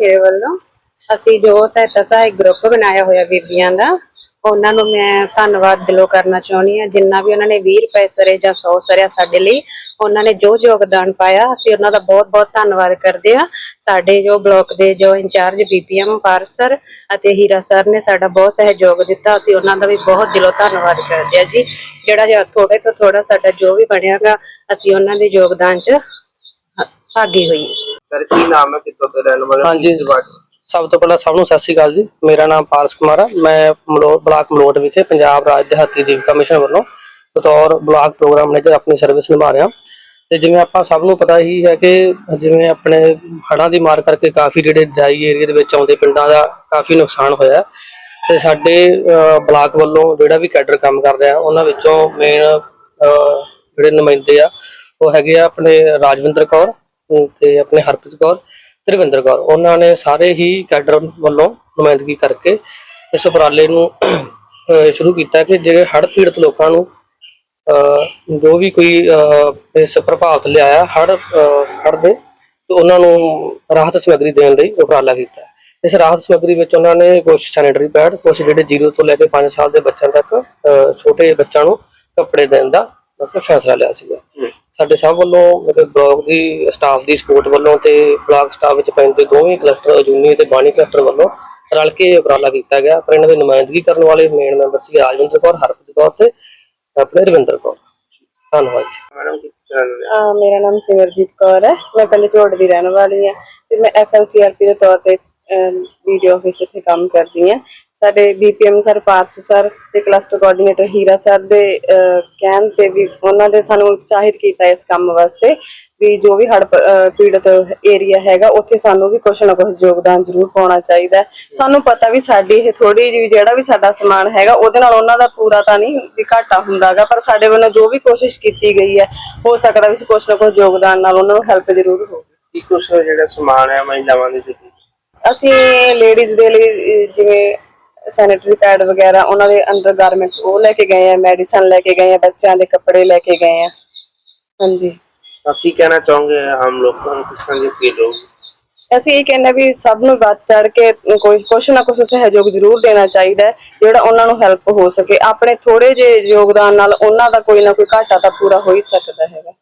ਮੇਰੇ ਵੱਲੋਂ। ਅਸੀਂ ਜੋ ਸਹਾਇਤਾ ਸਹਾਇਕ ਗਰੁੱਪ ਬਣਾਇਆ ਹੋਇਆ ਬੀਬੀਆਂ ਦਾ, ਉਹਨਾਂ ਨੂੰ ਮੈਂ ਧੰਨਵਾਦ ਦਿਲੋਂ ਕਰਨਾ ਚਾਹੁੰਦੀ ਹਾਂ। ਜਿੰਨਾ ਵੀ ਉਹਨਾਂ ਨੇ 20 ਰੁਪਏ ਸਰੇ ਜਾਂ 100 ਸਰਿਆ ਸਾਡੇ ਲਈ, ਉਹਨਾਂ ਨੇ ਜੋ ਯੋਗਦਾਨ ਪਾਇਆ, ਅਸੀਂ ਉਹਨਾਂ ਦਾ ਬਹੁਤ-ਬਹੁਤ ਧੰਨਵਾਦ ਕਰਦੇ ਹਾਂ। ਸਾਡੇ ਜੋ ਬਲਾਕ ਦੇ ਜੋ ਇੰਚਾਰਜ ਬੀਬੀਐਮ ਪਾਰ ਸਰ ਅਤੇ ਹੀਰਾ ਸਰ ਨੇ ਸਾਡਾ ਬਹੁਤ ਸਹਿਯੋਗ ਦਿੱਤਾ। ਅਸੀਂ ਉਹਨਾਂ ਦਾ ਵੀ ਬਹੁਤ ਦਿਲੋਂ ਧੰਨਵਾਦ ਕਰਦੇ ਹਾਂ ਜੀ। ਜਿਹੜਾ ਥੋੜੇ ਤੋਂ ਥੋੜਾ ਸਾਡਾ ਜੋ ਵੀ ਬਣਿਆਗਾ, ਅਸੀਂ ਉਹਨਾਂ ਦੇ ਯੋਗਦਾਨ 'ਚ ਭਾਗੀ ਹੋਈ ਸਰ ਕੀ ਨਾਮ ਹੈ? ਕਿੱਥੋਂ ਤੋਂ ਰਹਿਣ ਵਾਲੇ ਹਾਂਜੀ ਸਭ ਤੋਂ ਪਹਿਲਾਂ ਸਭ ਨੂੰ ਸਤਿ ਸ਼੍ਰੀ ਅਕਾਲ ਜੀ। ਮੇਰਾ ਨਾਮ ਪਾਰਸ ਕੁਮਾਰ ਹੈ ਮੈਂ ਬਲਾਕ ਮਲੋਟ ਵਿਖੇ ਪੰਜਾਬ ਰਾਜ ਦਿਹਾਤੀ ਜੀਵਿਕਾ ਮਿਸ਼ਨ ਵੱਲੋਂ ਬਤੌਰ ਬਲਾਕ ਪ੍ਰੋਗਰਾਮ ਮੈਨੇਜਰ ਆਪਣੀ ਸਰਵਿਸ ਨਿਭਾ ਰਿਹਾ ਤੇ ਜਿਵੇਂ ਆਪਾਂ ਸਭ ਨੂੰ ਪਤਾ ਹੀ ਹੈ ਕਿ ਜਿਵੇਂ ਆਪਣੇ ਹੜ੍ਹਾਂ ਦੀ ਮਾਰ ਕਰਕੇ ਕਾਫੀ ਜਿਹੜੇ ਜਾਈ ਏਰੀਆ ਦੇ ਵਿੱਚ ਆਉਂਦੇ ਪਿੰਡਾਂ ਦਾ ਕਾਫੀ ਨੁਕਸਾਨ ਹੋਇਆ। ਤੇ ਸਾਡੇ ਬਲਾਕ ਵੱਲੋਂ ਜਿਹੜਾ ਵੀ ਕੈਡਰ ਕੰਮ ਕਰ ਰਿਹਾ ਉਹਨਾਂ ਵਿੱਚੋਂ ਮੇਨ ਜਿਹੜੇ ਨੁਮਾਇੰਦੇ ਆ ਉਹ ਹੈਗੇ ਆ ਆਪਣੇ ਰਾਜਵਿੰਦਰ ਕੌਰ ਤੇ ਆਪਣੇ ਹਰਪ੍ਰੀਤ ਕੌਰ ਤੇ ਰਵਿੰਦਰ ਕੌਰ। ਉਹਨਾਂ ਨੇ ਸਾਰੇ ਹੀ ਕੈਡਰ ਵੱਲੋਂ ਨੁਮਾਇੰਦਗੀ ਕਰਕੇ ਇਸ ਉਪਰਾਲੇ ਨੂੰ ਸ਼ੁਰੂ ਕੀਤਾ ਕਿ ਜਿਹੜੇ ਹੜ੍ਹ ਪੀੜਤ ਲੋਕਾਂ ਨੂੰ ਜੋ ਵੀ ਕੋਈ ਇਸ ਪ੍ਰਭਾਵਿਤ ਲਿਆਇਆ ਹੜ੍ਹ ਅਹ, ਹੜ੍ਹ ਦੇ ਤੇ ਉਹਨਾਂ ਨੂੰ ਰਾਹਤ ਸਮੱਗਰੀ ਦੇਣ ਲਈ ਉਪਰਾਲਾ ਕੀਤਾ। ਇਸ ਰਾਹਤ ਸਮੱਗਰੀ ਵਿੱਚ ਉਹਨਾਂ ਨੇ ਕੁਝ ਸੈਨੇਟਰੀ ਪੈਡ ਕੁਝ ਜਿਹੜੇ 0 ਤੋਂ ਲੈ ਕੇ 5 ਸਾਲ ਦੇ ਬੱਚਿਆਂ ਤੱਕ ਅਹ, ਛੋਟੇ ਬੱਚਿਆਂ ਨੂੰ ਕੱਪੜੇ ਦੇਣ ਦਾ ਮਤਲਬ ਫੈਸਲਾ ਲਿਆ ਸੀਗਾ। ਸਾਡੇ ਸਭ ਵੱਲੋਂ ਮਤਲਬ ਬਲਾਕ ਦੀ ਸਟਾਫ ਦੀ ਸਪੋਰਟ ਵੱਲੋਂ ਤੇ ਬਲਾਕ ਸਟਾਫ ਵਿੱਚ ਪੈਂਦੇ ਦੋਵੇਂ ਕਲਸਟਰ ਅਜੂਨੀ ਤੇ ਬਾਣੀ ਕਲਸਟਰ ਵੱਲੋਂ ਰਲ ਕੇ ਉਪਰਾਲਾ ਕੀਤਾ ਗਿਆ। ਪਰ ਇਹਨਾਂ ਦੀ ਨੁਮਾਇੰਦਗੀ ਕਰਨ ਵਾਲੇ ਮੇਨ ਮੈਂਬਰ ਸੀ ਰਾਜਵਿੰਦਰ ਕੌਰ ਹਰਪ੍ਰੀਤ ਕੌਰ ਤੇ ਆਪਣੇ ਰਵਿੰਦਰ ਕੌਰ। ਧੰਨਵਾਦ ਜੀ। ਮੇਰਾ ਨਾਮ ਸਿਮਰਜੀਤ ਕੌਰ ਹੈ। ਮੈਂ ਪਿੰਡ ਝੋੜ ਦੀ ਰਹਿਣ ਵਾਲੀ ਹਾਂ ਤੇ ਮੈਂ ਐਫਐਲਸੀਆਰਪੀ ਦੇ ਤੌਰ ਤੇ ਵੀਡੀਓ ਆਫਿਸ ਇੱਥੇ ਕੰਮ ਕਰਦੀ ਹਾਂ। ਸਾਡੇ ਬੀਪੀਐਮ ਸਰ ਪਾਰਸ ਸਰ ਤੇ ਕਲਸਟਰ ਕੋਆਰਡੀਨੇਟਰ ਹੀਰਾ ਸਰ ਦੇ ਕਹਿਣ ਤੇ ਵੀ ਉਹਨਾਂ ਦੇ ਸਾਨੂੰ ਉਤਸ਼ਾਹਿਤ ਕੀਤਾ ਇਸ ਕੰਮ ਵਾਸਤੇ ਵੀ ਜੋ ਵੀ ਹੜ ਪੀੜਤ ਏਰੀਆ ਹੈਗਾ, ਉੱਥੇ ਸਾਨੂੰ ਵੀ ਕੁਛ ਨਾ ਕੁਛ ਯੋਗਦਾਨ ਜ਼ਰੂਰ ਪਾਉਣਾ ਚਾਹੀਦਾ ਸਾਨੂੰ ਪਤਾ ਵੀ ਸਾਡੀ ਇਹ ਥੋੜੀ ਜਿਹੀ ਜਿਹੜਾ ਵੀ ਸਾਡਾ ਸਮਾਨ ਹੈਗਾ, ਉਹਦੇ ਨਾਲ ਉਹਨਾਂ ਦਾ ਪੂਰਾ ਤਾਂ ਨਹੀਂ ਵੀ ਘਾਟਾ ਹੁੰਦਾਗਾ, ਪਰ ਸਾਡੇ ਵੱਲੋਂ ਜੋ ਵੀ ਕੋਸ਼ਿਸ਼ ਕੀਤੀ ਗਈ ਹੈ, ਹੋ ਸਕਦਾ ਵੀ ਕੁਛ ਨਾ ਕੁਛ ਯੋਗਦਾਨ ਨਾਲ ਉਹਨਾਂ ਨੂੰ ਹੈਲਪ ਜ਼ਰੂਰ ਹੋਵੇ। ਕੀ ਕੁਛ ਜਿਹੜਾ ਸਮਾਨ ਹੈ, ਮਹਿਲਾਵਾਂ ਦੇ ਲਈ ਅਸੀਂ ਲੇਡੀਜ਼ ਦੇ ਲਈ ਜਿਵੇਂ ਸੈਨੀਟਰੀ ਪੈਡ ਵਗੈਰਾ ਉਹਨਾਂ ਦੇ ਅੰਡਰ ਗਾਰਮੈਂਟਸ ਉਹ ਲੈ ਕੇ ਗਏ ਆ ਮੈਡੀਸਨ ਲੈ ਕੇ ਗਏ ਆ ਬੱਚਿਆਂ ਦੇ ਕੱਪੜੇ ਲੈ ਕੇ ਗਏ ਆ। ਹਾਂਜੀ। ਕੀ ਕਹਿਣਾ ਚਾਹੋਗੇ ਆਮ ਲੋਕਾਂ ਨੂੰ ਕਿਸ ਤਰ੍ਹਾਂ ਦੀ ਫੀਲ ਹੋਊਗੀ ਅਸੀਂ ਇਹ ਕਹਿੰਦੇ ਵੀ ਸਭ ਨੂੰ ਵੱਧ ਚੜ ਕੇ ਕੋਈ ਕੁਛ ਨਾ ਕੁਛ ਸਹਿਯੋਗ ਜ਼ਰੂਰ ਦੇਣਾ ਚਾਹੀਦਾ ਹੈ ਜਿਹੜਾ ਉਹਨਾਂ ਨੂੰ ਹੈਲਪ ਹੋ ਸਕੇ। ਆਪਣੇ ਥੋੜੇ ਜਿਹੇ ਯੋਗਦਾਨ ਨਾਲ ਉਹਨਾਂ ਦਾ ਕੋਈ ਨਾ ਕੋਈ ਘਾਟਾ ਤਾਂ ਪੂਰਾ ਹੋ ਹੀ ਸਕਦਾ ਹੈਗਾ।